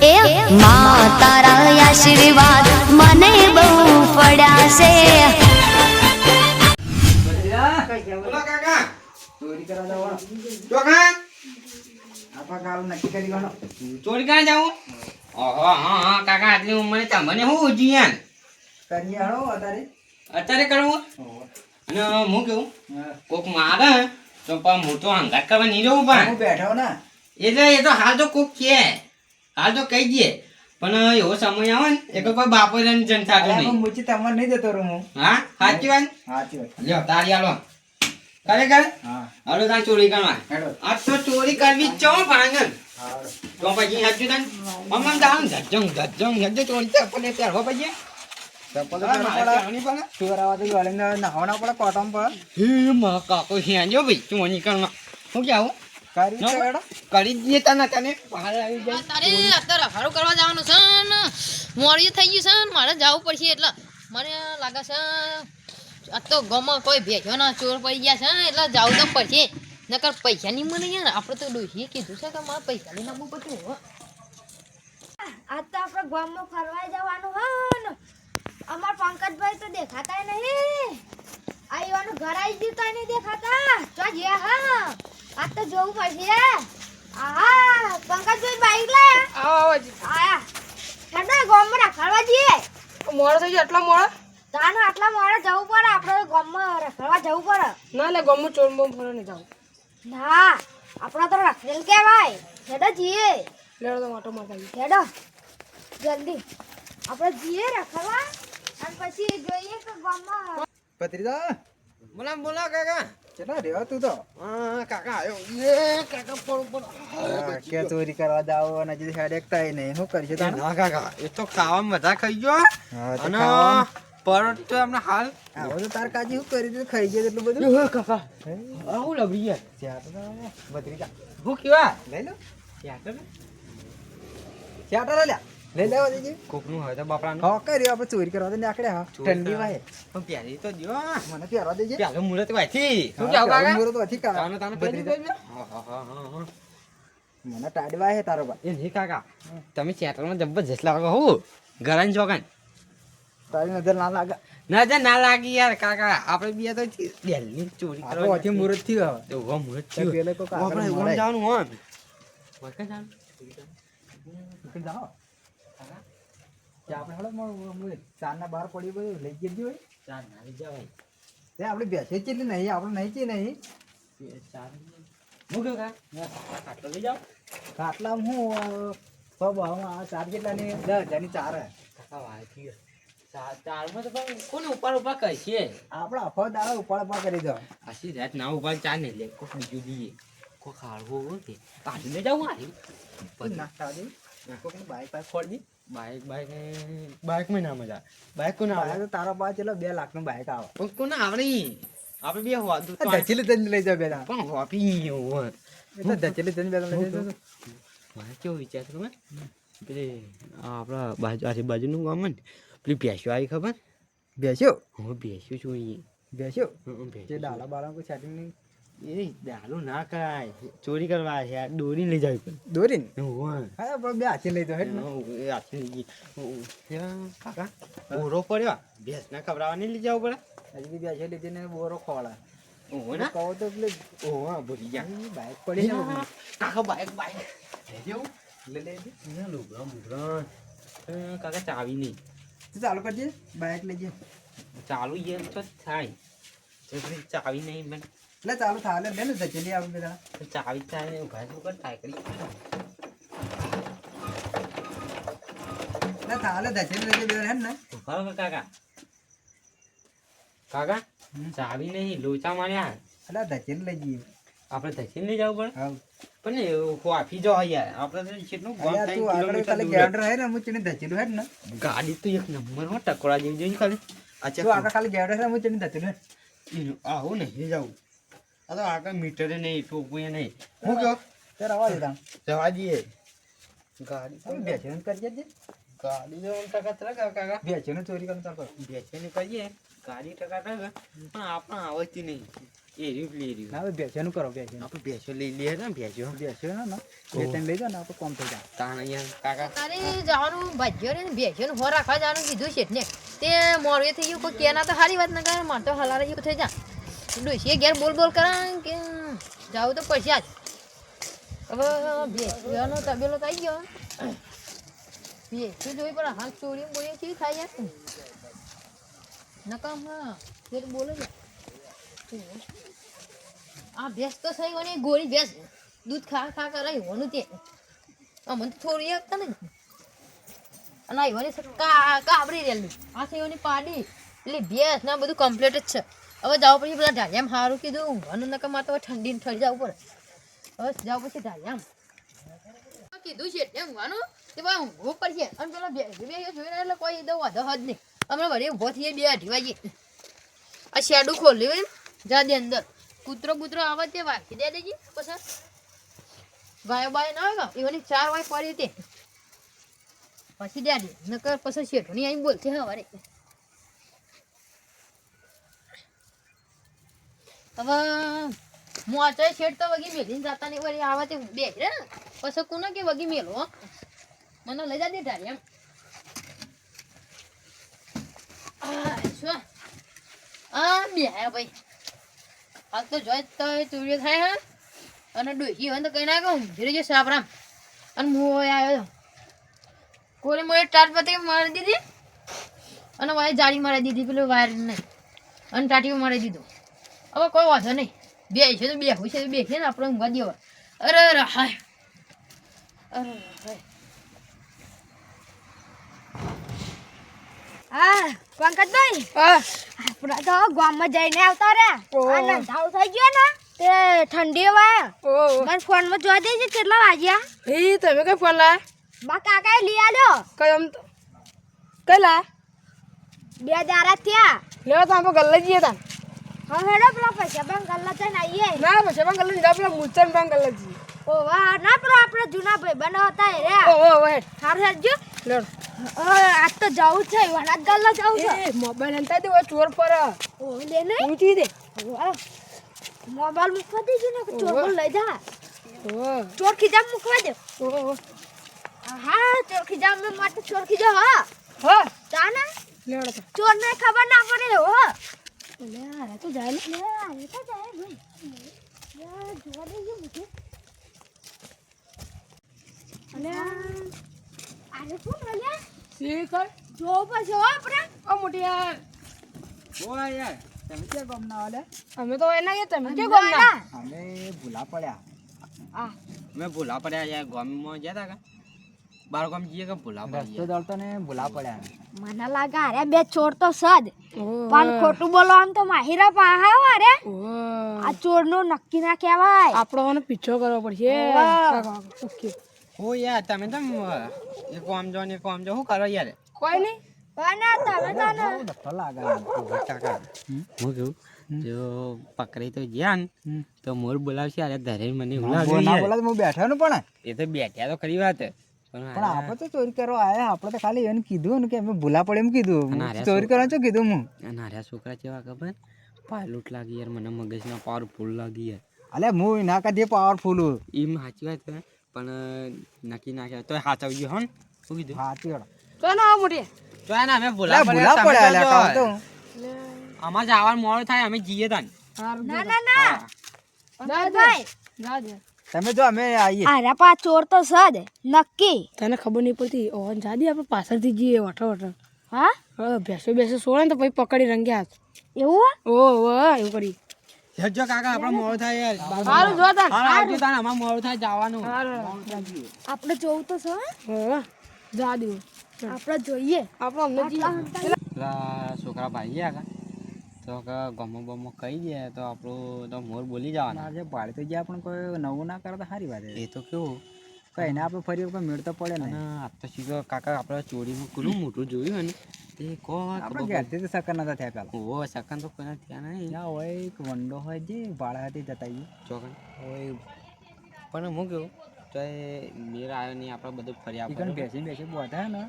એ માં તારા આશીર્વાદ મને બહુ પડ્યા છે બોલો કાકા. ચોરી કરવા જવાનો ચોખા આપા કાલ નક્કી કરી ગયો ચોરી કાં જાવું ઓહો હા હા કાકા આટલી ઉંમરે તમને ઉજી યાર કરીએ હળો અત્યારે અત્યારે કરવું? અને હું કેવું? કોક મારે તો પણ હું તો હંગાત કરવા નહીં જવું પણ. હું બેઠો ને. એટલે એ તો હાલ તો કોક કે. હાલ તો કહી દે પણ એવો સમય આવે ને એક કોઈ બાપો જન થતું અરે નહીં. હું મૂછી તમારે નહીં જતો રહું હું. હા? સાચી વાત સાચી વાત. લ્યો તારી હાલો. ખરેખર હા. હાલો તાર ચોરી કરવા. આ તો ચોરી કરવી ચો ભાંગન તો પછી હજુ તન મમ્મ દામ ધજ્જમ ધજ્જમ હજુ ચોરી તો આપણે પહેરવા પછી ચપ્પલ તો હા, આવા તો વાળીને નાહવાના પડે કોટમ પર. હે માં કાકો હેંજો ભાઈ ચોરી કરવા. હું કેવું કરી ના, છે કરી જ તને તને બહાર આવી જાય. તારે અત્યારે અખાડો કરવા જવાનું છે ને. મોડું થઈ ગયું છે ને મારે જવું પડશે એટલે મને લાગે છે આ તો ગમો કોઈ ભેજો ના ચોર પડી ગયા છે એટલે જવું તો પડશે. નકર પૈસા નહીં મને યાર. આપણે તો ડોહીએ કીધું છે કે મારે પૈસા લઈને આવવું પડશે હો. આજ તો આપણે ગામમાં ફરવા જવાનું હોય ને. અમાર પંકજભાઈ તો દેખાતા નહીં. આ ઘર આવી ગયું તો નહીં દેખાતા. તો જે હા. આજ તો જોવું પડશે. આહા પંકજભાઈ બાઈક લાયા આયા. હેડો ગામમાં રખડવા જઈએ. મોડો થઈ ગયો એટલા મોડો? તાનો આટલા મોડે જવું પડે. આપણે ગામમાં રખડવા જવું પડે. ના લે ગમું ચોર બોમ ફરે નહીં જાઉં ના આપણો તો રખડેલ કહેવાય. હેડો જઈએ. લેડો તો મોટો મારતા આવીએ. હેડો જલ્દી. આપણે જઈએ રખડવા. અને પછી જોઈએ કે ગામમાં ભત્રીજા બોલા બોલા કાકા. કેટલા રહ્યો તું તો કાકા આવ્યો એ કાકા પર પર કે ચોરી કરવા જાવ અને હજી હેડ એકતા નહીં શું કરશે તાણે? ના કાકા એ તો ખાવામાં બધા ખાઈ ગયો અને. તો એમને હાલ આવો તો તાર કાજી શું કરી દીધું ખાઈ ગયું એટલું બધું કાકા આવું લબડી યાર ત્યાં તો તારે ભત્રીજા હું કેવા લઈ લો ક્યાં કરે ચાટર લ્યા લઈ લેવા દેજે કોકનું હોય તો બાપરાનું હા કર્યો આપણે ચોરી કરવા તો નીકળે હા. ઠંડી કરવા. વાય પણ પ્યારી તો દ્યો. મને પ્યારો દેજે. પ્યાલો મુરત વાથી શું હા, કેવું કાકા? મુહૂર્ત વાથી કાકા. તાનો તાનો પેલી દે હા, હા. મને ટાડવા હે તારો ભાઈ. એ નહીં કાકા. તમે ચેટરમાં જબરજસ્ત લાગો હો. ઘરાની ચોકન તારી નજર ના લાગે. નજર ના લાગી યાર કાકા. આપણે બે તો દિલ્હી ચોરી આ તો હજી થી હવે. તો ઊભા મુરતથી. પેલે કોક કાકા આપણે. ઊભા જવાનું હોય વળકે જવાનું? નીકળી જાઓ. તે આપણે હળો મળું. ચારના બહાર પડી બધું લઈ જતી હોય ચાર ના લઈ જવાય. તે આપણે બેસે જ નહીં આપણે નહીં છે નહીં. ચાર હું કેવું કાકા? આટલો લઈ જાઓ. આટલા હું આ ચાર કેટલા ની દસ હજારની ચાર ચારમાં તો પણ કોને ઉપાડ ઉપર કરશે આપણે અફવા દાડા ઉપાડ ઉપાડ કરી દો. આશી રાત ના ઉપર ચાર નહીં લે કોક બીજું દઈએ. કોક હારવું હોય તે કાઢી લઈ જાઉં હારી. નાખતા દે કોકની બાઈક પાઈક ખોલી બાઈક બાઈક બાઈકમાં ના મજા બાઈક કોને આવે? તો તારા પાસે ચલો બે લાખ બાઇક બાઈક આવે. પણ કોને આવડી આપણે બે હોવા ધચેલી તને લઈ જાવ બે દાડા. પણ હોપી હોય એ તો ધચેલી તને બે લઈ જાવ મારે કેવો વિચાર છે ખબર? પેલી આપણા બાજુ આજુબાજુનું ગામ ને પેલી ભેંસો આવી ખબર? બેસ્યો હું ભેંસો જોઈએ બેસ્યો હું જે ડાલા બાલા કોઈ સેટિંગ નહીં. એ દારૂ ના કરાય. ચોરી કરવા છે દોરી લઈ હા પણ બે હાથે લઈ જાવ હે ને. એ હાથે લઈ ગઈ. કાકા? બોરો પડ્યો? ભેંસ ના ખવડાવવા લઈ જવું પડે? હજી બી બેસે લીધી ને બોરો ઓહો ના? કહો તો એટલે ઓહો ભૂલી ગયા. બાઈક પડી ને કાકા બાઈક બાઈક. લઈ જવું લઈ લેજે. ના લુગડા મુગડા. કાકા ચાવી નહીં. તું ચાલુ કરજે બાઈક લઈ જાય ચાલુ યાર તો થાય. ચાવી નહીં મને એટલે ચાલુ થાય એટલે બે ને આવું બધા ચાવી ચાવી ઊભા શું કર થાય કરી એટલે થાલે ધચેલી લઈ બે હેડ ને. ઊભા કાકા. કાકા ચાવી નહીં લોચા માર્યા. એટલે ધચેલી લઈ જઈએ. આપણે ધસીને લઈ જવું પડે? પણ હોફી જો યાર આપણે તો કેટલું ગામ તું આગળ કાલે ગેડર હે ને હું ચીને ધચેલું હેડ ને. ગાડી તો એક નંબર હો ટકોરા જેવી જોઈ ખાલી. તું અચ્છા આગળ ખાલી ગેડર હે હું ચીને ધચેલું હે આવું નહીં જવું તો આગળ મીટરે નહીં ટોપુએ નહીં. હું કહો? ત્યારે આવવા દેતા જવા દઈએ ગાડી તો તમે બેસીને કરી દે ગાડી જો ટકા ટકા કાકા. બેસીને ચોરી કરવાનું ચાલુ કર. બેસીને કરીએ. ગાડી ટકા ટકા. પણ આપણે આવતી નહીં. એ રહ્યું લઈ રહ્યું. હવે બેસવાનું કરો બેસવાનું આપણે ભેંસો લઈ લઈએ ને ભેંસો બેસવાનું ને બે ત્રણ લઈ જાઓ ને આપણે કોમ થઈ જાય. તાણ અહીંયા કાકા. તારે જવાનું ભાજ્યો ને હો રાખવા જવાનું કીધું છે ને. તે મોરવે થઈ ગયું કોઈ કેના તો સારી વાત ના કરે મારે તો હલારે જેવું થઈ જા ડોસીએ ઘેર બોલ બોલ કરા કે જાવું તો પૈસા જ હવે બેસ્યોનો તબેલો થઈ ગયો. બેસ્યું જોઈ પણ હાથ ચોરી બોલી કેવી થાય યાર નકામ હા ઘેર બોલે આ ભેંસ તો સહી હોની ગોળી ભેંસ દૂધ ખા ખા કરાય હોનું તે. મને તો થોડી આપતા ને. અને આ કા કાબરી રેલું. આ ઈવાની પાડી. એટલે ભેંસ ના બધું કમ્પ્લીટ જ છે. હવે જાવ પછી પેલા ઢાળિયામ સારું કીધું. ઊંઘવાનું નકરમાં તો ઠંડી ને ઠરી જવું પડે. હવે જાવ પછી ઢાળિયામ. કીધું છે એટલે ઊંઘવાનું? તે ભાઈ ઊંઘવું પડશે. અને પેલા બે બે જોઈને એટલે કોઈ દઉં વાંધો હદ નહીં. હમણાં વળી ઊભો થઈએ બે અઢી વાગે. આ શેડું ખોલ્યું એમ. જા દે અંદર. કૂતરો કૂતરો આવે તે વાગી દે દેજી પછી ગાયો બાયો ના આવે એવાની ચાર વાય પડી તે પછી દે નકર પછી શેઠોની આવીને બોલતી હવારે. હવે મોચે છેડ તો વગી મેલીને જતા નહીં, વળી આવા તે બે પછી કોને કે વગી મેલો મને લઈ જા દે ઢારી એમ. આ બે ભાઈ. હાલ તો જોઈ તો ચોરીઓ થાય, હા. અને ડોહી હોય તો કઈ ના કહું ધીરે જશે આપણા અને હું આવ્યો કોને મોડે ટાટ પતી મારી દીધી? અને વાય જાળી મારી દીધી, પેલું વાયર નહીં અને ટાટીઓ મારી દીધું. હવે કોઈ વાંધો નહીં. બે છે તો બે છે તો બે છે ને આપણે ઊંઘવા દેવા. અરે અરે હાય. અરે હાય. પંકજભાઈ? તો ગામમાં જઈને આવતા રે ઓહો. થઈ ગયો ને. તે ઠંડી વાય મને ફોનમાં જોઈ દેજે કેટલા વાગ્યા. એ તમે કઈ ફોન લાયા? મા કાકાએ લઈ આલ્યો. કઈ તો કઈ લાયા? બે દારા થયા. લેવા તો આપણે ગલ્લે જઈએ તા હવે હેડો પેલા પૈસા બેંક છે ને આવીએ ના પૈસા જા પેલા મુચન ગલ્લે જઈએ ઓ વાહ ના પેલો આપણે જૂના ભાઈ બનો હતા એ રે. ઓ ઓ હેડ હારું હેડજો લેડ. આજ તો જવું છે વનાજ ગલ્લા જવું છે. એ મોબાઈલ અંતા દે ચોર પર. ઓ લે ઊંચી દે. મોબાઈલ મૂકવા દેજો ને ચોર લઈ જા. ઓ. ચોર ખીજામ મૂકવા દે. ઓ હા ચોર ખીજામ મેં માટે ચોર ખીજો હા. હા. લેડ ચોર ને ખબર ના પડે હો. અરે તો જાય ને અરે તો જાય ભાઈ યાર જોવા દેજો મુકે અને આને શું મળ્યા કર જો પછી હો આપણે ઓ મોટી યાર ઓય યાર તમે અમે તો એના કે ગોમના. ગમના અમે ભૂલા પડ્યા. અમે ભૂલા પડ્યા યાર ગામમાં ગયા તા કા? બાર ગામ જઈએ કે ભૂલા રસ્તો દળતો ને ભૂલા પડ્યા મને લાગે અરે બે ચોર તો સદ પણ ખોટું બોલવાનું તો માહિરા પાહા અરે. આ ચોરનું નક્કી ના કહેવાય. આપણો મને પીછો કરવો પડશે. ઓ યાર તમે તો એક આમ જો ને એક આમ જો શું કરો યાર? કોઈ નહીં. હું પકડી તો ગયા ને તો મોર બોલાવશે અરે ધરે મને બેઠા બોલ- હું પણ. એ તો બેઠ્યા તો ખરી વાત. પણ પણ આપણે તો ચોરી કરવા આવ્યા આપણે તો ખાલી એને કીધું ને કે અમે ભૂલા પડે એમ કીધું. ચોરી કરવા શું કીધું હું? નાર્યા છોકરા કેવા ખબર? પાયલોટ લાગી યાર મને મગજના પાવરફુલ લાગી યાર. અલે હું ના કાઢીએ પાવરફુલ એમ સાચી વાત છે પણ નક્કી નાખ્યા તો સાચવજો હો ને. શું કીધું? સાચી વાત. તો ના મોટી તો એને અમે ભૂલા ભૂલા પડે અલ્યા તો અમાર જવાનું મોડું થાય અમે જઈએ તાન. ના ના ના. જા દે ભાઈ જા દે તમે જો અમે આવીએ અરે પા ચોર તો સદ નક્કી. તને ખબર નહીં પડતી ઓન જા દે આપણે પાછળથી જઈએ વઠો વઠો હા? હવે ભેસો બેસો સોળે ને તો પછી પકડી રંગે હાથ. એવું ઓ ઓ એવું કરી. જજો કાકા આપણે મોડું થાય યાર. સારું જો તાર હા આવજો તાર અમાર મોડું થાય જવાનું. આપણે જોવું તો છે હા? જા દે આપણે જોઈએ. આપણે અમને છોકરા ભાઈ ગયા તો કે ગમો બમો કહી દે તો આપણું તો મોર બોલી જવાના. આજે ભાડે તો જ્યાં પણ કોઈ નવું ના કરે તો સારી વાત એ તો કેવું. કઈ ના આપણે ફરી વખત મેળ તો પડે ને આ તો સીધો કાકા આપણે ચોરીમાં કેટલું મોટું જોયું હોય ને તે કો આપણે ઘેરથી તો સકન નતા થયા પેલા ઓ સકન તો કોઈના થયા નહીં. ના હોય એક વંડો હોય જે ભાડાથી જતા આવીએ ચોકન. હોય પણ હું કેવું? તો એ મેળ આવ્યો નહીં આપણે બધું ફરી આપણે બેસી બેસી બોધા ને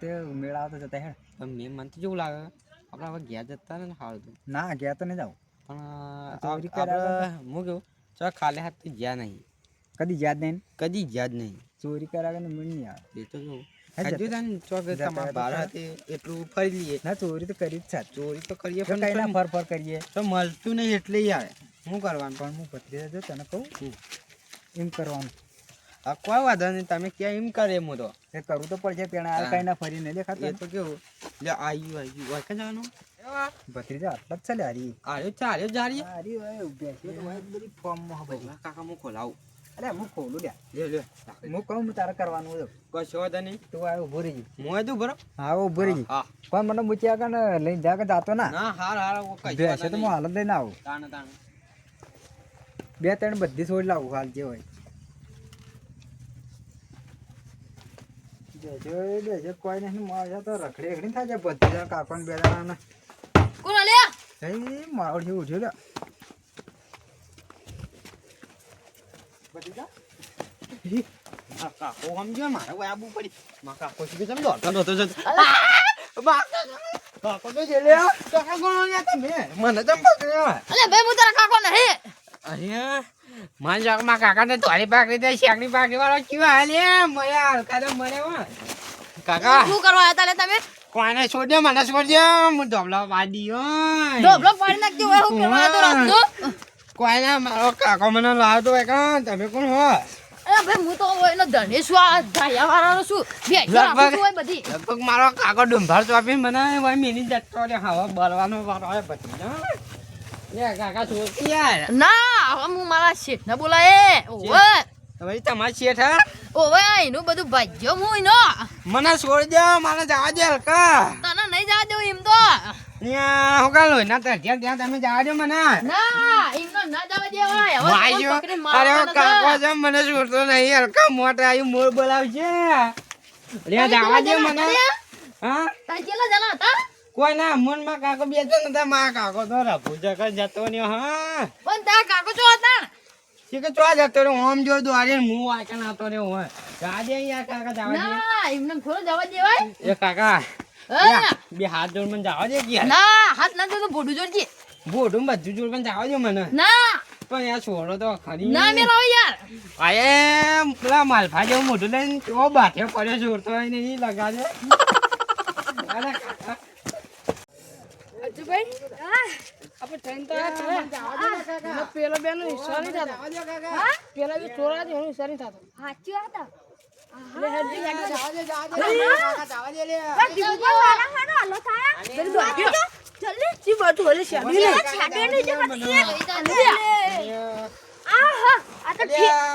તે મેળ આવતો જતા હેડ પણ મેં મને તો જેવું લાગે. આપણે હવે ગયા જતા ને સારું ના ગયા તો નહીં જાવ પણ હું કેવું ચો ખાલી હાથ તો ગયા નહીં. કદી યાદ નહીં કદી યાદ જ નહીં. ચોરી કરાવે ને મને નહીં આવે. એ તો હજુ જતા- ચોક તમારા હતા બાર હાથે એટલું ફરી લઈએ ના ચોરી તો કરી જ સાચ ચોરી તો કરીએ કઈ ના ફર ફર કરીએ. તો મળતું નહીં એટલે આવે. શું કરવાનું? પણ હું ભત્રીજા જો તને કહું. એમ કરવાનું. કોઈ વાંધો નહીં તમે ક્યાં એમ કરે એમ તો. એ કરવું તો પડશે પેણા આ કઈ ના ફરી ને દેખાતું. તો કેવું લે આયુ આયુ વાય જવાનું ભત્રીજા આટલા જ ચાલે હારી. આર્યો ચાલ્યો જારી હારી હોય બેસી તો હોય બધી ફોર્મમાં બધી કાકા હું ખોલાવું. અરે હું ખોલું લે લે લે. હું કહું હું તારે કરવાનું હોય કશો વાંધો નહીં. તું આ ઊભો રહી મોય તું બરો હા ઊભો રહી હા પણ મને મૂચ્યા આગળ લઈને જા કે જાતો ના. ના હાર હાર ઓ કઈ બેસે તો હું. હાલત લઈને આવું. તાણ તાણ. બે ત્રણ બધી છોડ લાવું હાલ જે હોય. બેસે બેસે કોઈ નહીં મારે તો રખડી રખડી થાય છે બધી જણ કાકોને બે જણા કોણ લ્યા એ માવડી ઉઠ્યો લે બધી જા કાકો સમજ્યો મારે આબુ પડી. મા કાકો કે તમે દોડતો દોડતો જતો. કાકો તો જેલે કાકા કોણ લ્યા તમે. મને તો પકડ્યો. અલે ભાઈ હું તારા કાકો નહીં અહીંયા માન જાકમાં કાકા ને ધોળી પાકડી દે શેકની પાકડી વાળો કેવા હાલે મયા હલકા તો મરે વા કાકા શું કરવા આવ્યા લે તમે? કોને છોડ્યો મને છોડ દે હું ધોબલો વાડી ધોબલો પાડી નાખજો હોય હું કેવા તો રાતનો કોને મારો કાકો મને લાવતો હોય કાં? તમે કોણ હો? અરે ભાઈ હું તો એનો ધનેશ આ છું. બેસો રાખું છું હોય બધી. લગભગ મારો કાકો ડુંભાર ચોપી મને હોય મિની જતો રે હવા બળવાનો વારો હોય યાર ના હવે હું મારા શેઠને બોલાય. ઓવે. હવે તમારી શેઠ હા? ઓવે એનું બધું ભાજ્યો હું એનો. મને છોડ દે મને જવા દે હલકા. તને નહીં જવા દઉં એમ તો. ત્યાં હું ત્યાં તમે જવા દો મને. ના ના જવા હવે અરે કાકો છે. છે મને છોડતો નહીં. હલકા મોટા આવ્યું મોર બોલાવશે લે જવા દે મને. હા? તાર કેટલા જણા હતા? કોઈ ના મનમાં કાકો બેસે ને તા માં કાકો તો રફુ જગત જતો ને હા. પણ તા કાકો છો હતા છે કે ચો જતો રે ઓમ જો દ્વારે ને હું આકન આવતો રે હોય જા દે યાર કાકા દે. ના એમને થોડો જવા દેવાય એ કાકા હા. બે હાથ જોડ મને જવા દે કે ના હાથ ના જો તો ભોડું જોડજે બોડું બધું જોડ મને જવા દે મને. ના. પણ યાર છોડો તો ખરી. ના મેલાવો યાર. આયે પેલા માલફા જેવું મોઢું લઈને તો બાથે પડ્યો છોડતો હોય ને ઈ લગાડે અરે કાકા આપણે ટ્રેન તો એટલે પેલો બેનો હિસ્સો નહીં થતો. પેલા બી ચોરા છે એનો હિસ્સો નહીં થતો. સાચી વાત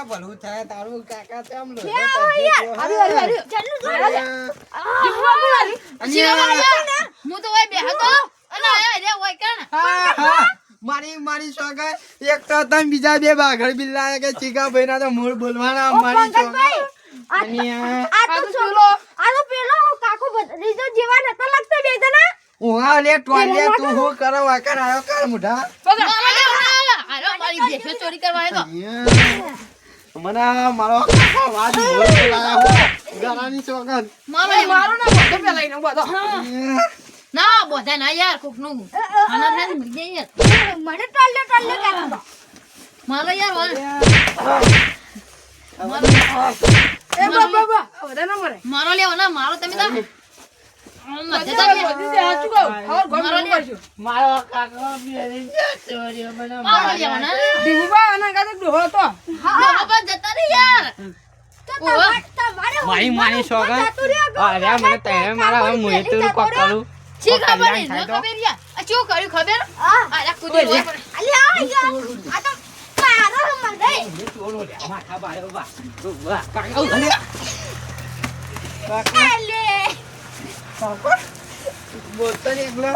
ભલું થાય તારું કાકા તેમ હું તો બે હતો અને આયા રે હોય કાણ? હા, હા. મારી મારી સોગા. એક તો તમે બીજા બે બાઘડ બિલ્લા કે ચીકા ભાઈ તો મૂળ બોલવાના મારી સોગા. અને આ- આ તો છોકરો આ તો પેલો કાકો રીજો જેવા નતા લાગતા બે જણા? ઉહા લે ટોલે તું હું કરો વાકર આયો કર મુઢા. અરે મારી ભેંસો ચોરી કરવા આવ્યો. મને મારો વાત મૂળ બોલાયા હો ગરાની સોગન મારો મારો ના બધો ના બધા ના યાર કોકનું. આના થાય મળી જાય યાર મને ટોલ્યો કહેતો હતો મારો યાર વાળ. એ બા બા બા. બધા ના મરે મારો લેવો ના મારો તમે તો. મારો મારો કાકો રહ્યો મને મારો લેવો ના દીવુબા આના કાતે ડોહો તો બાપા જતા રે યાર. તો ઓહો. તમારે તમારે મારી મારી સોગન અરે મને તને મારા હવે મુએ તો કોક કરું. શી ખબર ન. ખબર યાર. આ શું કર્યું ખબર? હા. અરે કૂદી. ઉપર. અલ્યા યાર આ તો મારો મને માથા બાળો બા બા કાકા ઉધલ્યા કાકા અલે કાકા બોલતો ને એકલો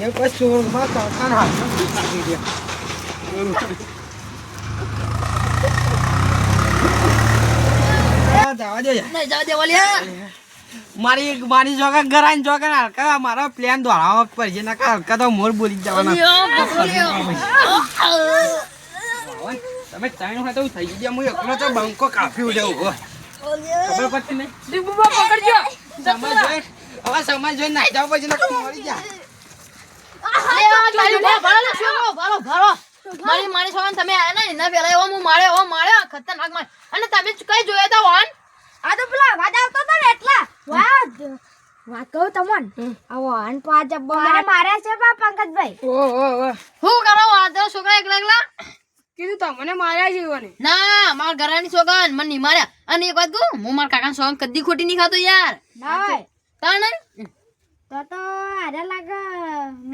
એ પછી ચોરમાં કાકા હાથમાં કાઢી દે જવા દે નહીં જવા દેવા લ્યા. મારી મારી જોગા ગરાન જોગા હલકા મારો પ્લેન દોડાવવા પડશે નકા હલકા તો મોર બોલી જવાના. તમે ત્રણ હોય તો થઈ ગયા હું એકલો તો બંકો કાપી ઉડે ઊભો. ખબર પડતી નહીં? દીવુબા પકડજો. સમજ જોઈ હવે સમજ જોઈ નાઈ જાવ પછી નકા મરી જા અરે આ તારી ઊભા ભરો લે, ભરો, ભરો. મારી મારી છોકરાને તમે આયા ને એના પેલા એવો હું માર્યો એવો માર્યો ખતરનાક માર અને તમે કઈ જોયા તા ઓન આ તો પેલા અવાજ આવતો હતો ને એટલા. વાત વાત કહું તમને? આવો અન પાંચ અબ્બો મારે માર્યા છે બા પંકજભાઈ. ઓ ઓ ઓ. હું કરો આ તો છોકરા એકલા એકલા? કીધું તમને માર્યા છે ઈવોને. ના મારા ઘરાની છોકરા મને નહીં માર્યા. અને એક વાત કહું હું મારા કાકાની સોંગ કદી ખોટી નહીં ખાતો યાર. ના હોય. તાણે તો તો આરે લાગે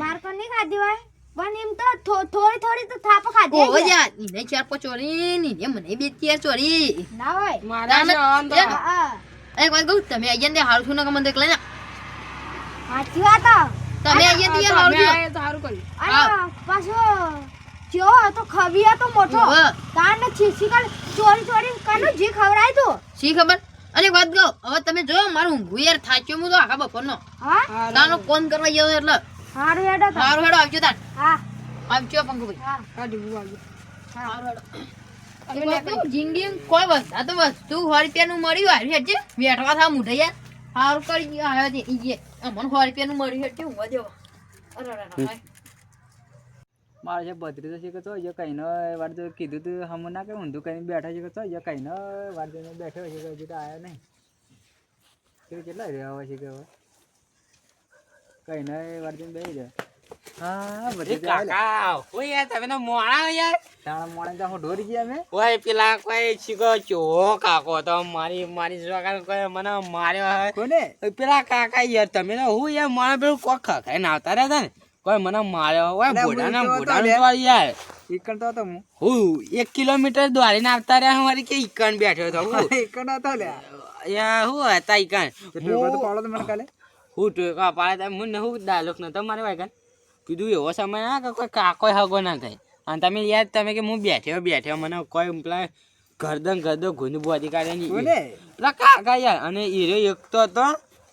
માર તો નહીં ખાધી હોય. પણ એમ તો થોડી થોડી તો થાપ ખાધી ઓ. યાર એને ચાર પાંચ ચોરી ને મને બે ચાર ચોરી. ના હોય. મારા એક વાત કહું તમે અહીંયા ને હારું છું ને મને એકલા સાચી વાત તમે અહીંયા ને હારું છું તો સારું કર્યું. અને પાછો જો તો ખવી તો મોટો. તારને છીછી કર ચોરી ચોરી કાનું જી ખવડાય તું. શી ખબર? અને એક વાત કહું હવે તમે જો મારું ઊંઘું યાર થાચ્યો હું તો આખા બપોરનો. હા. તાનો ફોન કરવા ગયો એટલે. હારું હેડો. હારું હેડો આવજો તાર. હા. આવજો પંકુભાઈ હા. હા, આવજો. હારું હેડો. જિંદગી કોઈ વસ્તુ તો વસ્તુ સો રૂપિયાનું મળ્યું હારું હેડજે. બેઠવા થા મૂઢે યાર. સારું કરી ગયો આવ્યો છે ઈ અમને સો રૂપિયાનું મળ્યું હેડજે હું અરે અરે મારે છે બત્રીસ છે કે તો જે કઈ નો વાર તો કીધું તું હમ ના કે ઊંધું કઈ બેઠા છે કે તો જે કઈ નો વાર તો બેઠો છે કે હજી તો આવ્યો નહીં. કે કેટલા રહ્યા હોય છે કે હવે? કઈ નો વાર તો બેસી જાય હા બધી કાકા ઓય તમે તો મોણા યાર. મોણે તો હું ઢોરી ગયા અમે? ઓય પેલા કોઈ શીખો ચો કાકો તો મારી મારી છોકરા કોઈ મને માર્યો હે કોને? પેલા કાકા યાર તમે તો હું યાર મારા પેલું કોક આવતા હતા ને. કોઈ મને માર્યો ઓય બોડાના હું તો તો યાર. ઈકણ તો હું. હું એક કિલોમીટર દોડીને આવતા રહ્યા મારી કે ઈકણ બેઠો હતો હું. ઈકણ હતો લે. યાર હું હતા ઈકણ. બધું પાડો તો મને કાલે. હું ટોકા પાડે તમે મને હું ડાયલોગ નતો મારે વાગન કીધું એવો સમય ના કે કોઈ કાકોય હગો ના થાય. અને તમે યાદ તમે કે હું બેઠ્યો બેઠ્યો મને કોઈ પેલા ગરદન ગરદો ગુંદ બોધી કાઢે નહીં પેલા કાકા યાર અને હીરો એક તો હતો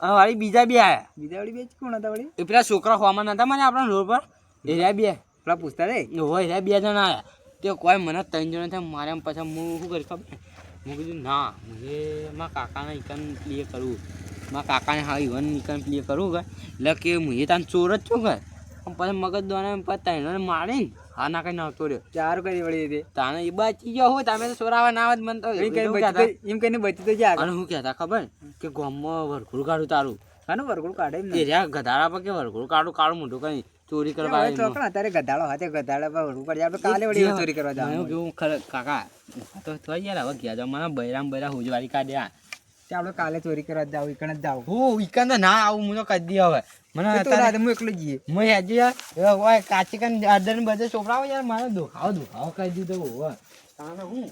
વાળી બીજા બે આયા. બીજા વાળી બે કોણ હતા વળી? એ પેલા છોકરા હોવામાં નતા મને આપણા રોડ પર? રહ્યા બે. પેલા પૂછતા રે? હોય રહ્યા બે જણા આયા. તે કોઈ મને ત્રણ જણા થયા મારે એમ પછી હું શું કરી ખબર? હું કીધું ના મુજે મારા કાકાને ઇકન પ્લે કરવું મારા કાકાને હા ઇવન ઇકન પ્લે કરવું કે. એટલે કે હું એ તાન ચોર જ છું કે. પછી મગજ દોને પછી અને મારીને હા ના કઈ નહોતો રહ્યો. ચાર કરી વળી તે તાને એ બચી ગયો હોય તમે તો સોરાવા ના આવત મને તો એમ કઈને બચી તો- એમ કઈને બચી તો જા અને હું કહેતા ખબર? કે ગામમાં વરઘુડ કાઢું તારું. હા વરગુડ કાઢે એ રહ્યા ગધાડા પર કે વરઘોડું કાઢું કાળું મોઢું કઈ ચોરી કરવા. ચોકડા અત્યારે ગધાડો હાથે ગધાડા પર વરગુડ કાઢી આપણે કાલે વળી ચોરી કરવા જાવ કેવું ખરે કાકા તો તો ગયા હવે ગયા જાવ મને બૈરામ બૈરા હુજવારી કાઢ્યા. તે આપણે કાલે ચોરી કરવા જાવ ઈકણ જ જાવ હું ઈકણ તો ના આવું હું તો કદી હવે. મને અત્યારે- હું એકલો જઈએ હું હેજી યાર કાચી કન અડધન બધે છોકરાઓ યાર મારે દુખાવો દુખાવો કહી દીધો હવે તાને હું?